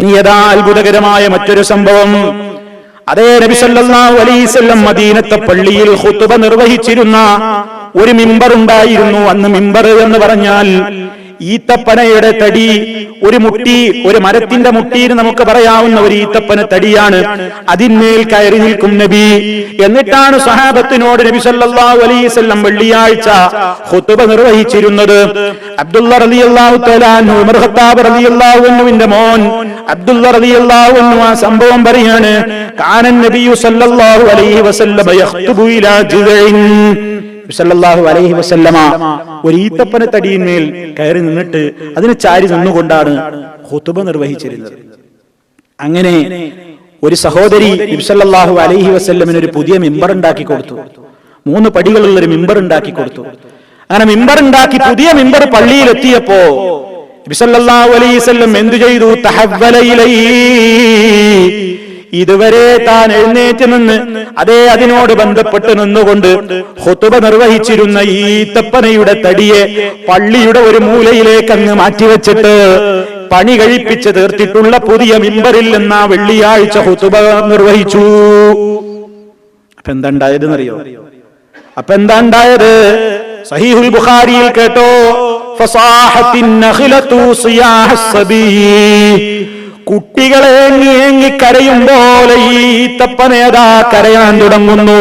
ഇനി യഥാ അത്ഭുതകരമായ മറ്റൊരു സംഭവം? അതേ നബി സല്ലല്ലാഹു അലൈഹി വസല്ലം മദീനത്തെ പള്ളിയിൽ ഹുത്തുബ നിർവഹിച്ചിരുന്ന ഒരു മിമ്പർ ഉണ്ടായിരുന്നു. അന്ന് മിമ്പർ എന്ന് പറഞ്ഞാൽ ഈത്തപ്പനയുടെ തടി ഒരു മുട്ടി ഒരു മരത്തിന്റെ മുട്ടിയിൽ നമുക്ക് പറയാവുന്ന ഒരു ഈത്തപ്പന തടിയാണ്. അതിന്മേൽ കയറി നിൽക്കും നബി. എന്നിട്ടാണ് സഹാബത്തിനോട് നബി സല്ലല്ലാഹു അലൈഹി വെള്ളിയാഴ്ച ഖുത്ബ നിർവഹിച്ചിരുന്നത്. അബ്ദുള്ള റളിയല്ലാഹു തആല ഉമർ ഖത്താബ് റളിയല്ലാഹു അൻഹുവിന്റെ മോൻ അബ്ദുള്ള റളിയല്ലാഹു അൻഹു സംഭവം പറയാണ് കാനൻ നബിയു സല്ലല്ലാഹു അലൈഹി വസല്ലമ യഖ്തുബു ഇലാ ജുദൈൻ സല്ലല്ലാഹു അലൈഹി വസല്ലമ ഒരു ഈത്തപ്പന തടിയിന്മേൽ കയറി നിന്നിട്ട് അതിന് ചാരി നിന്നുകൊണ്ടാണ് ഖുതുബ നിർവഹിച്ചിരുന്നത്. അങ്ങനെ ഒരു സഹോദരി നബിസല്ലാഹു അലൈഹി വസ്ല്ലമിന് ഒരു പുതിയ മിമ്പർ ഉണ്ടാക്കി കൊടുത്തു. മൂന്ന് പടികളുള്ള ഒരു മിമ്പർ ഉണ്ടാക്കി കൊടുത്തു. അങ്ങനെ മിമ്പർ ഉണ്ടാക്കി പുതിയ മിമ്പർ പള്ളിയിൽ എത്തിയപ്പോ എന്തു ചെയ്തു? ഇതുവരെ താൻ എഴുന്നേറ്റ് നിന്ന് അതേ അതിനോട് ബന്ധപ്പെട്ട് നിന്നുകൊണ്ട് ഹൊത്തുബ നിർവഹിച്ചിരുന്ന ഈ തപ്പനയുടെ തടിയെ പള്ളിയുടെ ഒരു മൂലയിലേക്ക് അങ്ങ് മാറ്റിവെച്ചിട്ട് പണി കഴിപ്പിച്ച് തീർത്തിട്ടുള്ള പുതിയ മിമ്പറിൽ നിന്ന് ആ വെള്ളിയാഴ്ച ഹുത്തുബ നിർവഹിച്ചു. അപ്പൊ എന്താ ഉണ്ടായതെന്നറിയോ? അപ്പൊ എന്താ ഉണ്ടായത്? സഹീഹുൽ ബുഖാരിയിൽ കേട്ടോ. കുട്ടികളെ ഏങ്ങി ഏങ്ങി കരയും പോലെ ഈ തപ്പനേതാ കരയാൻ തുടങ്ങുന്നു.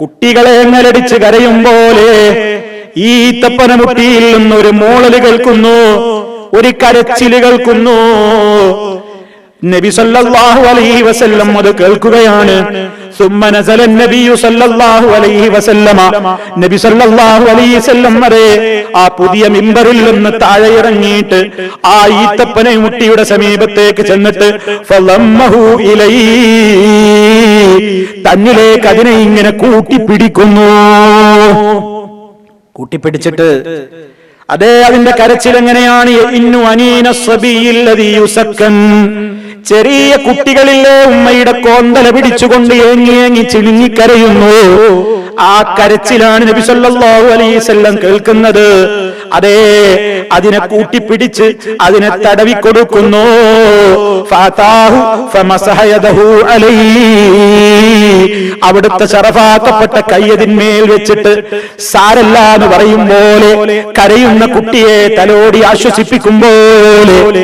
കുട്ടികളെ എങ്ങലടിച്ച് കരയും പോലെ ഈ തപ്പന മുട്ടിയിൽ നിന്നൊരു മൂളൽ കേൾക്കുന്നു ഒരു കരച്ചിൽ കേൾക്കുന്നു. നബി സല്ലല്ലാഹു അലൈഹി വസല്ലം അത് കേൾക്കുകയാണ് ثم نزل النبي صلى الله عليه وسلم നബി സല്ലല്ലാഹു അലൈഹി വസല്ലം വരെ ആ പുതിയ മിമ്പറിൽ നിന്ന് താഴെ ഇറങ്ങിയിട്ട് ആ ഈത്തപ്പന മുട്ടിയുടെ സമീപത്തേക്ക് ചെന്നിട്ട് ഫളമ്മഹു ഇലൈഹി തന്നിലേക്ക് അതിനെ ഇങ്ങനെ കൂട്ടിപ്പിടിക്കുന്നു കൂട്ടിപ്പിടിച്ചിട്ട് അതേ അതിന്റെ കരച്ചിൽ എങ്ങനെയാണ് ഇന്നു അനീന ചെറിയ കുട്ടികളിലെ ഉമ്മയുടെ കോന്തല പിടിച്ചുകൊണ്ട് ഏങ്ങി ഏങ്ങി ചിണുങ്ങിക്കരയുന്നു കരച്ചിലാണ് നബി സല്ലല്ലാഹു അലൈഹി വസല്ലം കേൾക്കുന്നത്. അതേ അതിനെ കൂട്ടിപ്പിടിച്ച് അതിനെ തടവി കൊടുക്കുന്നു. അവിടുത്തെ ശറഫാക്കപ്പെട്ട കയ്യതിന്മേൽ വെച്ചിട്ട് സാരല്ല എന്ന് പറയും പോലെ കരയുന്ന കുട്ടിയെ തലോടി ആശ്വസിപ്പിക്കുമ്പോൾ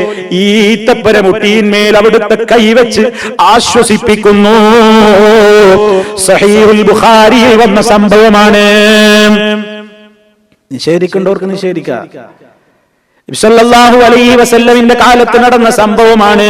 ഈത്തപ്പര മുട്ടിയിന്മേൽ അവിടുത്തെ കൈവച്ച് ആശ്വസിപ്പിക്കുന്നു. സഹീഹുൽ ബുഖാരിയിൽ വന്ന സംഭവമാണ്. നിഷേധിക്കേണ്ടവർക്ക് നിഷേധിക്കാം. അലൈഹി വസല്ലമിന്റെ കാലത്ത് നടന്ന സംഭവമാണ്.